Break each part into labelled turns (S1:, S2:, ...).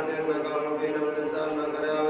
S1: ما كان بينهم نساء ما كان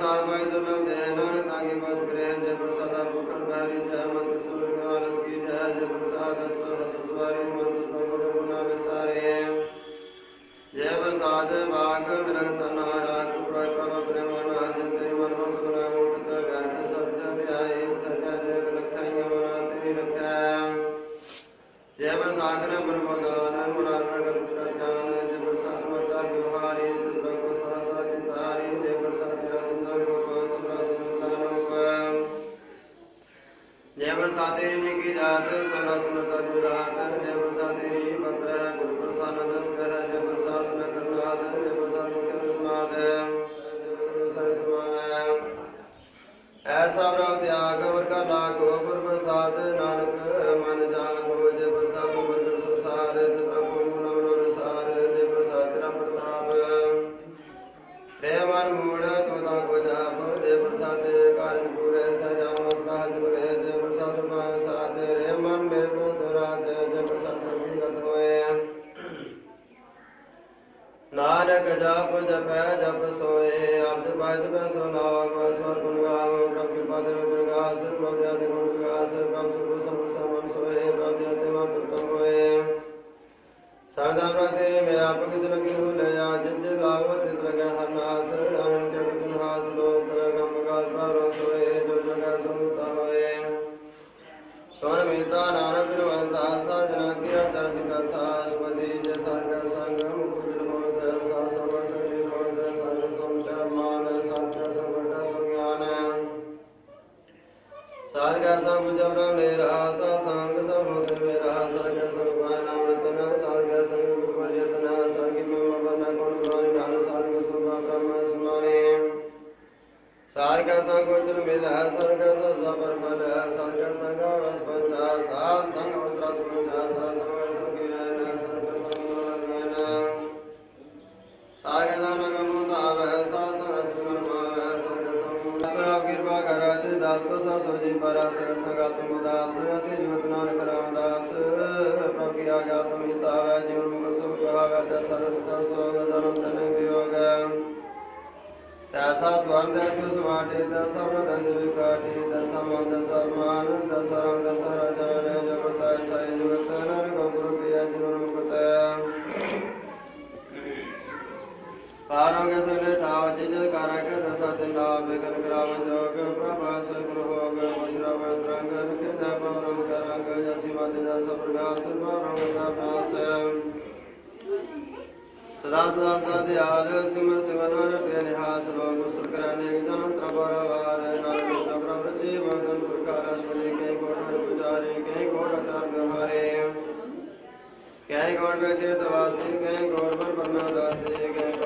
S1: ਸਾਧ ਭਾਈ ਦੁਰਲਭ ਜੈ ਨਾਨਕ ਤਾਂਗੇ ਬਦ ਕਰੇ ਜੈ ਪ੍ਰਸਾਦਾ ਬੁਖਰ ਭਾਰੀ ਜੈ ਮਨ ਸੁਰ ਗਵਾਲਸ ਕੀ ਜੈ ਜੈ ਪ੍ਰਸਾਦ ਸਰ ਹਸਵਾਰੀ ਮਨ ਪ੍ਰਭ ਗੁਨਾ ਵਿਸਾਰੇ ਜੈ ਪ੍ਰਸਾਦ ਬਾਗ ਰਖਤ ਨਾਰਾਗ ਪ੍ਰਭ ਪ੍ਰਭ ਬ੍ਰਹਮਨਾ ਜਿਨ ਤੇਰੀ ਮਨ ਮਨ ਗੁਨਾ ਉਠਤ ਵਿਆਜ ਸਭ ਸਭ ਆਏ ਸਦਾ ਜੈ ਲਖਾਈ ਮਨਾ ਤੇਰੀ ਰਖਾ। ਜੈ ਪ੍ਰਸਾਦ ਨੇ ਮਨ ਬੋਦਾਨ ਮਨਾ Santos son los ਬ੍ਰਹਮਿਆ ਦੇ ਮਨ ਵਿਕਾਸ ਬ੍ਰਹਮ ਸੁਖ ਸਰਬ ਸਰਮਨ ਸੋਏ ਬ੍ਰਹਮਿਆ ਦੇ ਮਨ ਪ੍ਰਤਮ ਹੋਏ ਸਾਦਾ ਪ੍ਰਤਿ ਮੇਰਾ ਪ੍ਰਕਿਤ ਲਗੀ సహాయక ਆਨੰਦ ਸਰੰਗ ਸਰਜ ਜਨ ਜਗਤਾਇ ਸਾਈ ਜਗਤ ਨਰ ਗੁਰੂ ਪਿਆ ਜਨਮ ਮੁਕਤੈ ਪਾਰੰਗ ਸੁਲੇ ਟਾਵ ਜਿਨ ਕਰ ਕੇ ਰਸਤ ਨਾ ਬਿਗਨ ਕਰਾਵ ਜੋਗ ਪ੍ਰਭਾ ਸੁਰ ਹੋਗ ਬਸਰਵ ਰੰਗ ਵਿਖੇ ਨਾ ਪਰਮ ਕਰੰਗ ਜਸੀ ਮਤ ਦਾ ਸਭ ਪ੍ਰਗਾਸ ਪਰਮ ਦਾ ਨਾਸ ਸਦਾ ਸਦਾ ਸਦਾ ਦਿਆਲ ਸਿਮਰ ਸਿਮਰ ਮਨ ਪੇ ਨਿਹਾਸ ਲੋਗ ਸੁਰ ਕਰਨੇ ਵਿਦਾਨ ਤਰਬਰ ਵਾਰ बंधन प्रकार सुने कई गोट पुजारे कई गोट अतर व्यवहारे कई गोट व्यतीर्थ वासी कई गौरवन परमादासी कई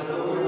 S1: ਸਗਲ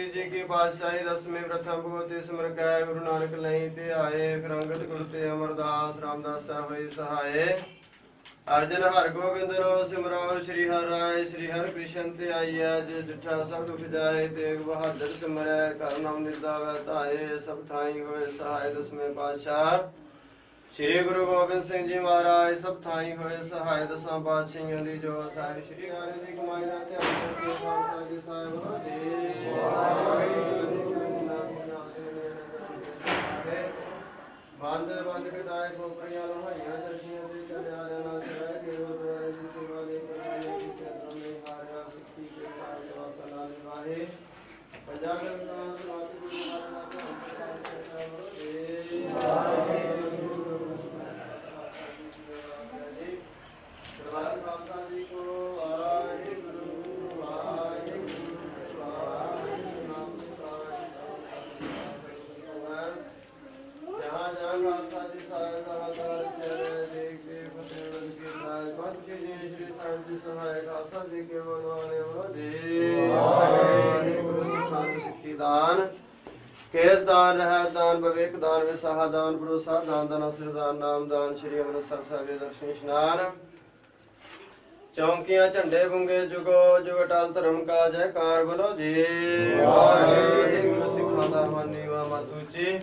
S1: ਸ੍ਰੀ ਕੀ ਪਾਤਸ਼ਾਹੀ ਦਸਵੇਂ ਪ੍ਰਥਮ ਭਗਵਤੀ ਸਿਮਰ ਕੈ ਗੁਰੂ ਨਾਨਕ ਲਈ ਤੇ ਆਏ ਫਿਰ ਅੰਗਦ ਗੁਰ ਤੇ ਅਮਰਦਾਸ ਰਾਮਦਾਸ ਸਾਹਿਬ ਹੋਏ ਸਹਾਏ। ਅਰਜਨ ਹਰ ਗੋਬਿੰਦ ਨੋ ਸਿਮਰੋ ਸ੍ਰੀ ਹਰਿ ਰਾਏ, ਸ੍ਰੀ ਹਰਿ ਕ੍ਰਿਸ਼ਨ ਤੇ ਆਈਐ, ਜੇ ਡਿਠਾ ਸਭ ਦੁਖ ਜਾਏ, ਤੇਗ ਬਹਾਦਰ ਸਿਮਰੈ ਕਰ ਨਾਮ ਨਿਰਦਾਵੈ, ਧਾਏ, ਸਭ ਥਾਈ ਹੋਏ ਸਹਾਇ ਦਸਵੇਂ ਪਾਤਸ਼ਾਹ ਸ੍ਰੀ ਗੁਰੂ ਗੋਬਿੰਦ ਸਿੰਘ ਜੀ ਮਹਾਰਾਜ, ਸਭ ਥਾਈ ਹੋਏ, ਸਹਾਇ ਦਸਾਂ ਪਾਤਸ਼ਾਹੀਆਂ ਦੀ ਜੋ ਸਾਹਿਬ ਸ੍ਰੀ ਹਰਿ ਦੀ ਕਮਾਈ ਦਾ ਧਿਆਨ ਕਰਕੇ ਖਾਲਸਾ ਜੀ ਸਾਹਿਬ ਜੀ ਬੰਦ ਬੰਦ ਕਟਾਏ ਖੋਪਰੀਆਂ ਲੋਹਾਈਆਂ ਦਰਸ਼ੀਆਂ ਤੇ ਕਲਿਆਣ ਨਾਲ ਚੜਾਏ ਕੇ ਗੁਰਦੁਆਰੇ ਦੀ ਸੇਵਾ ਲਈ ਕਰਨੇ ਦੀ ਚਰਨ ਮੇ ਹਾਰਿਆ ਸਿੱਖੀ ਕੇ ਸਾਥ ਸੇਵਾ ਨਾਲ ਨਿਭਾਏ ਪੰਜਾਬ ਦਾ ਸਮਾਜ ਗੁਰੂ ਮਹਾਰਾਜ ਦਾ ਦਰਬਾਰ ਖਾਲਸਾ ਜੀ ਕੋ ਵਾਹਿਗੁਰੂ ਵਾਹਿਗੁਰੂ ਵਾਹਿਗੁਰੂ ਨਾਮ ਸਾਹਿਬ ਜਹਾਂ ਜਹਾਂ ਖਾਲਸਾ ਜੀ ਸਾਹਿਬ ਦਾ ਆਦਰ ਚਰੇ ਦੇਖ ਦੇ ਫਤਿਹ ਬਲ ਕੇ ਨਾਲ ਬੰਦ ਕੇ ਜੀ ਸ੍ਰੀ ਸਾਹਿਬ ਜੀ ਸਹਾਇ ਖਾਲਸਾ ਜੀ ਕੇ ਬੋਲਵਾਲੇ ਹੋ ਜੀ ਵਾਹਿਗੁਰੂ ਸਿੱਖਾਂ ਨੂੰ ਸਿੱਖੀ ਦਾਨ ਕੇਸ ਦਾਨ ਰਹਿ ਦਾਨ ਵਿਵੇਕ ਦਾਨ ਵਿਸਾਹਾ ਦਾਨ ਭਰੋਸਾ ਦਾਨ ਦਨ ਅਸਰ ਦਾਨ ਨਾਮ ਦਾਨ ਸ੍ਰੀ ਅੰਮ੍ਰਿਤਸਰ ਸਾਹਿਬ ਦੇ ਦਰਸ਼ਨ ਇਸ਼ਨਾਨ। ਚੌਂਕੀਆਂ ਝੰਡੇ ਬੁੰਗੇ ਜੁਗੋ ਜੁਗ ਅਟਲ ਧਰਮ ਕਾ ਜੈਕਾਰ ਬਲੋ ਜੀ। ਵਾਹਿਗੁਰੂ। ਸਿੱਖਾਂ ਦਾ ਮਨ ਨੀਵਾ ਮਤ ਉੱਚੀ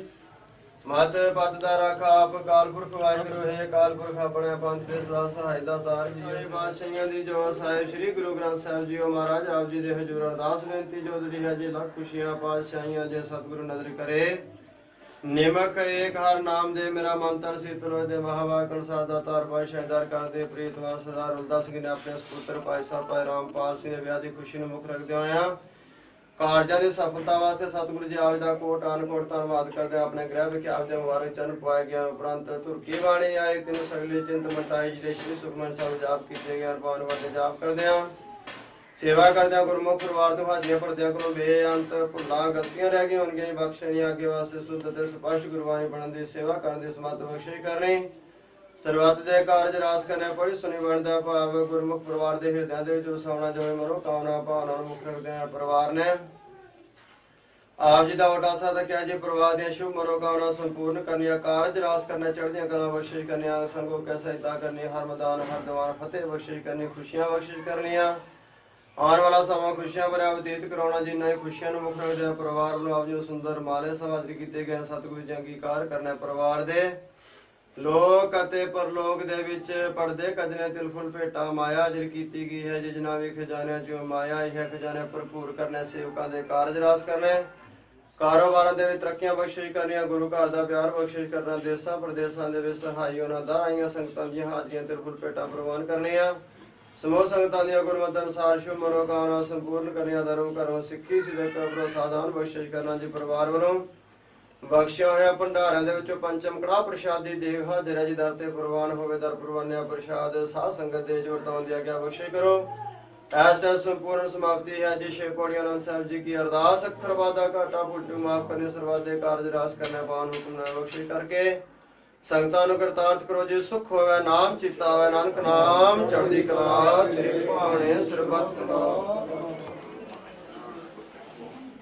S1: ਮਤ ਪਤ ਦਾ ਰਾਖਾ ਆਪ ਕਾਲ ਪੁਰਖ ਵਾਹਿਗੁਰੂ ਹੈ ਕਾਲ ਪੁਰਖ ਆਪਣੇ ਪੰਥ ਦੇ ਸਦਾ ਸਹਾਇਤਾ ਤਾਰ ਜੀ। ਇਹ ਬਾਦਸ਼ਾਹੀਆਂ ਦੀ ਜੋ ਸਾਹਿਬ ਸ੍ਰੀ ਗੁਰੂ ਗ੍ਰੰਥ ਸਾਹਿਬ ਜੀਓ ਮਹਾਰਾਜ ਆਪ ਜੀ ਦੇ ਹਜ਼ੂਰ ਅਰਦਾਸ ਬੇਨਤੀ ਜੋ ਦਰੀ ਹੈ, ਜੀ ਲੱਖ ਖੁਸ਼ੀਆਂ ਪਾਤਸ਼ਾਹੀਆਂ ਜੇ ਸਤਿਗੁਰੂ ਨਜ਼ਰ ਕਰੇ। ਨਿਮਕ ਏਕ ਹਰ ਨਾਮ ਦੇ, ਮੇਰਾ ਮਨ ਤਨ ਸੀਤਲ ਹੋਏ ਦੇ, ਮਹਾਵਾਕ ਅਨੁਸਾਰ ਦਾ ਤਾਰ ਪਾਸ਼ਾਹੀਦਾਰ ਕਰਦੇ ਪ੍ਰੀਤਵਾਨ ਸਰਦਾਰ ਉਲਦਾ ਸਿੰਘ ਨੇ ਆਪਣੇ ਸੁਪੁੱਤਰ ਭਾਈ ਸਾਹਿਬ ਭਾਈ ਰਾਮਪਾਲ ਸਿੰਘ ਦੇ ਵਿਆਹ ਦੀ ਖੁਸ਼ੀ ਨੂੰ ਮੁੱਖ ਰੱਖਦੇ ਹੋਇਆ ਕਾਰਜਾਂ ਦੀ ਸਫਲਤਾ ਵਾਸਤੇ ਸਤਿਗੁਰੂ ਜੀ ਆਪ ਦਾ ਕੋਟ, ਅਨਕੋਟ, ਧੰਨਵਾਦ ਕਰਦੇ ਆਪਣੇ ਗ੍ਰਹਿ ਵਿਖੇ ਆਪ ਦੇ ਮੁਬਾਰਕ ਚਰਨ ਪਾਏ ਗਿਆ ਉਪਰੰਤ ਤੁਰਕੀ ਬਾਣੀ ਆਏ ਤਿੰਨ ਸਗਲੇ ਚਿੰਤ ਮਟਾਈ ਜੀ ਦੇ ਸ਼੍ਰੀ ਸੁਖਮਨ ਸਾਹਿਬ ਜਾਪ ਕੀਤੇ ਗਏ ਪਾਵਨ ਵੱਡੇ ਜਾਪ ਕਰਦੇ ਹਾਂ। ਸੇਵਾ ਕਰਦਿਆਂ ਗੁਰਮੁਖ ਪਰਿਵਾਰ ਤੋਂ ਹਾਜ਼ਰੀਆਂ ਭਰਦਿਆਂ ਕੋਲੋਂ ਬੇਅੰਤ ਭੁੱਲਾਂ ਗਲਤੀਆਂ ਰਹਿ ਗਈਆਂ ਹੋਣਗੀਆਂ। ਬਖਸ਼ਣੀਆਂ ਅੱਗੇ ਵਾਸਤੇ ਸੁੱਧ ਤੇ ਸਪਸ਼ਟ ਗੁਰਬਾਣੀ ਬਣਨ ਦੀ ਸੇਵਾ ਕਰਨ ਦੀ ਸਮੱਤ ਬਖਸ਼ਿਸ਼ ਕਰਨੀ। ਸਰਬੱਤ ਦੇ ਕਾਰਜ ਰਾਸ ਕਰਨੇ ਪੜੀ ਸੁਣੀ ਬਣਦਾ ਭਾਵ ਗੁਰਮੁਖ ਪਰਿਵਾਰ ਦੇ ਹਿਰਦਿਆਂ ਦੇ ਵਿੱਚ ਵਸਾਉਣਾ ਜੋ ਮਰੋ ਕਾਮਨਾ ਭਾਵਨਾ ਨੂੰ ਮੁੱਖ ਰੱਖਦੇ ਆ ਪਰਿਵਾਰ ਨੇ। ਆਪ ਜੀ ਦਾ ਉਟਾਸਾ ਤਾਂ ਕਿਹਾ ਜੀ ਪਰਿਵਾਰ ਦੀਆਂ ਸ਼ੁਭ ਮਨੋਕਾਮਨਾ ਸੰਪੂਰਨ ਕਰਨੀਆਂ, ਕਾਰਜ ਰਾਸ ਕਰਨਾ ਚੜ੍ਹਦੀਆਂ ਕਲਾ ਬਖਸ਼ਿਸ਼ ਕਰਨੀਆਂ, ਸੰਗੋ ਕੈ ਸਹਾਇਤਾ ਕਰਨੀ, ਹਰ ਮੈਦਾਨ, ਹਰ ਦੀਵਾਨ ਫਤਿਹ ਬਖਸ਼ਿਸ਼ ਕਰਨੀ, ਖੁਸ਼ੀਆਂ ਬਖਸ਼ਿਸ਼ ਕਰਨੀਆਂ। ਆਉਣ ਵਾਲਾ ਸਮਾਂ ਖੁਸ਼ੀਆਂ ਭਰਿਆ ਬਤੀਤ ਕਰਾਉਣਾ ਜਿੰਨਾ ਇਹ ਖੁਸ਼ੀਆਂ ਨੂੰ ਮੁੱਖ ਰੱਖਦੇ ਆ ਪਰਿਵਾਰ ਨੂੰ ਆਪ ਜੀ ਨੂੰ ਸੁੰਦਰ ਮਾਲੇ ਸਵਾਦਰੀ ਕੀਤੇ ਗਏ ਸਤਿਗੁਰੂ ਜੀ ਅੰਗੀਕਾਰ ਕਰਨਾ ਪਰਿਵਾਰ ਦੇ। ਲੋਕ ਅਤੇ ਪਰਲੋਕ ਦੇ ਵਿੱਚ ਪਰਦੇ ਕਜਨੇ ਤਿਲ ਫੁਲ ਭੇਟਾ ਮਾਇਆ ਹਾਜ਼ਰ ਕੀਤੀ ਗਈ ਹੈ, ਜਿਸ ਜਨਾ ਵੀ ਖਜ਼ਾਨਿਆਂ ਚੋਂ ਮਾਇਆ ਹੀ, ਖਜ਼ਾਨੇ ਭਰਪੂਰ ਕਰਨੇ, ਸੇਵਕਾਂ ਦੇ ਕਾਰਜ ਰਾਸ ਕਰਨੇ, ਕਾਰੋਬਾਰਾਂ ਦੇ ਵਿੱਚ ਤਰੱਕੀਆਂ ਬਖਸ਼ਿਸ਼ ਕਰਨੀਆਂ, ਗੁਰੂ ਘਰ ਦਾ ਪਿਆਰ ਬਖਸ਼ਿਸ਼ ਕਰਨਾ, ਦੇਸਾਂ ਪ੍ਰਦੇਸਾਂ ਦੇ ਵਿੱਚ ਸਹਾਈ ਉਹਨਾਂ ਦਾ ਆਈਆਂ ਸੰਗਤਾਂ ਦੀਆਂ ਹਾਜ਼ਰੀਆਂ ਤਿਲ ਫੁਲ ਭੇਟਾ ਪ੍ਰਵਾਨ ਕਰਨੀਆਂ। ਸਮੂਹ ਸੰਗਤਾਂ ਦੀਆਂ ਗੁਰਮਤਿ ਅਨੁਸਾਰ ਸ਼ੁਭ ਮਨੋਕਾਮਨਾ ਸੰਪੂਰਨ ਕਰਨੀਆਂ, ਧਰਮ ਕਰੋ ਸਿੱਖੀ ਸਿਦਕ ਪ੍ਰਸਾਦਾਨ ਬਖਸ਼ਿਸ਼ ਕਰਨਾ, ਜੀ ਪਰਿਵਾਰ ਵੱਲੋਂ ਬਖਸ਼ਿਆ ਹੋਇਆ ਭੰਡਾਰਿਆਂ ਦੇ ਵਿੱਚੋਂ ਪੰਚਮ ਕੜਾ ਪ੍ਰਸ਼ਾਦ ਦੀ ਹਾਜ਼ਰ ਜੀ ਦਰ ਤੇ ਪ੍ਰਵਾਨ ਹੋਵੇ ਦਰ ਪ੍ਰਵਾਨਿਆ ਪ੍ਰਸ਼ਾਦ, ਸਾਧ ਸੰਗਤ ਦੇ ਜੋਰ ਤੋਂ ਦਿਆ ਗਿਆ ਬਖਸ਼ੇ ਕਰੋ। ਐਸ ਟਾਈਮ ਸੰਪੂਰਨ ਸਮਾਪਤੀ ਹੈ ਜੀ ਸ਼ੇ ਪੌੜੀ ਆਨੰਦ ਸਾਹਿਬ ਜੀ ਕੀ ਅਰਦਾਸ, ਅਖਰ ਵਾਦਾ ਘਾਟਾ ਭੁੱਲੂ ਮਾਫ ਕਰਨੇ ਸਰਬੱਤ ਦੇ ਕਾਰਜ ਰਾਸ ਕਰਨੇ ਪਾਵਨ ਹੁਕਮ ਨਾਲ ਬਖਸ਼ੇ ਕਰਕੇ। ਸੰਗਤਾਂ ਨੂੰ ਕਰਤਾਰਥ ਕਰੋ, ਜੀ ਸੁਖ ਹੋਵੇ ਨਾਮ ਚਿੱਤਾ ਹੋਵੇ ਨਾਨਕ ਨਾਮ ਚੜ੍ਹਦੀ ਕਲਾ, ਤੇਰੇ ਭਾਵਨੇ ਸਰਬੱਤ ਦਾ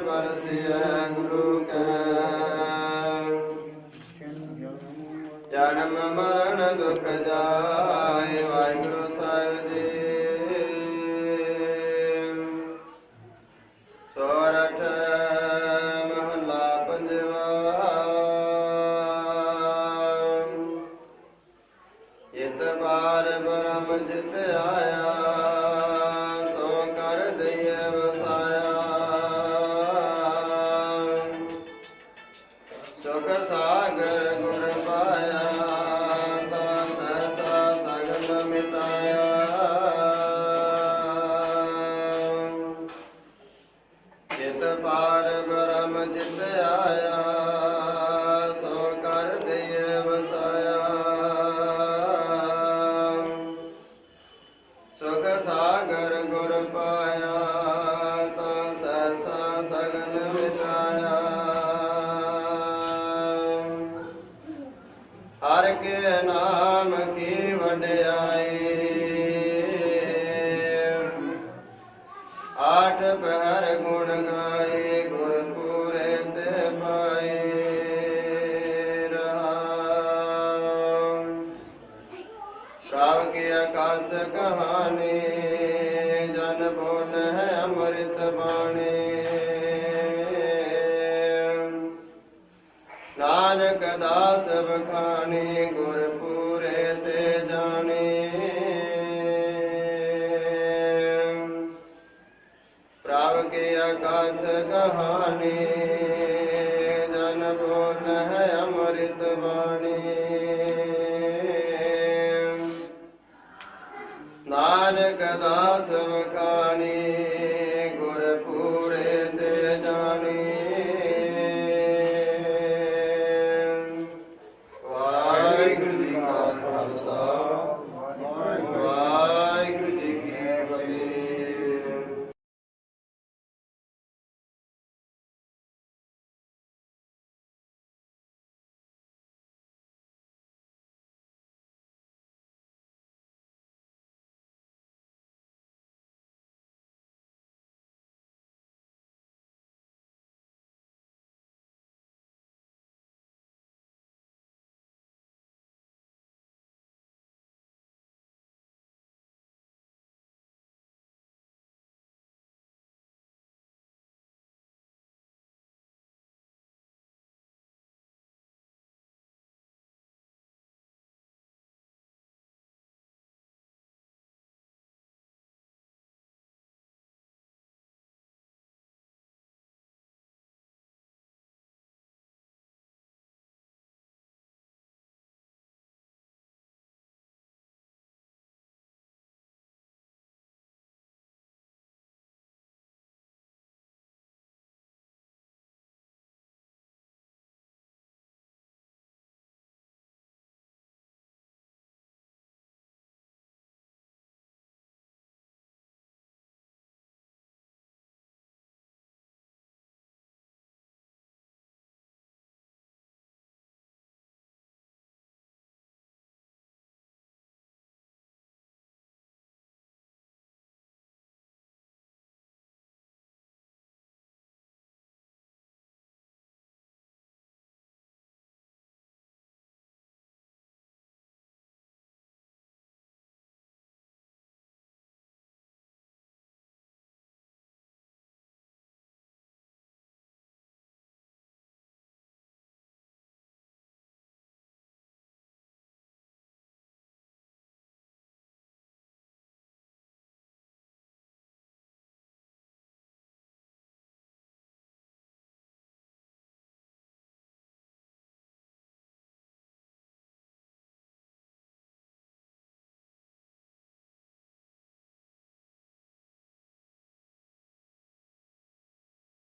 S1: ਬਰਸਿਐ ਗੁਰੂ ਕੈ। ਜਨਮ ਮਰਨ ਦੁਖ ਜਾਏ ਵਾਹਿਗੁਰੂ ਸਾਹਿਬ ਜੀ ਚਿਤ ਪਾਰ ਬ੍ਰਹਮ ਜਿਤ ਆਇਆ। ਸ਼ਾਵ ਕੀ ਅਕਾਤ ਕਹਾਣੀ ਜਨ ਬੋਲ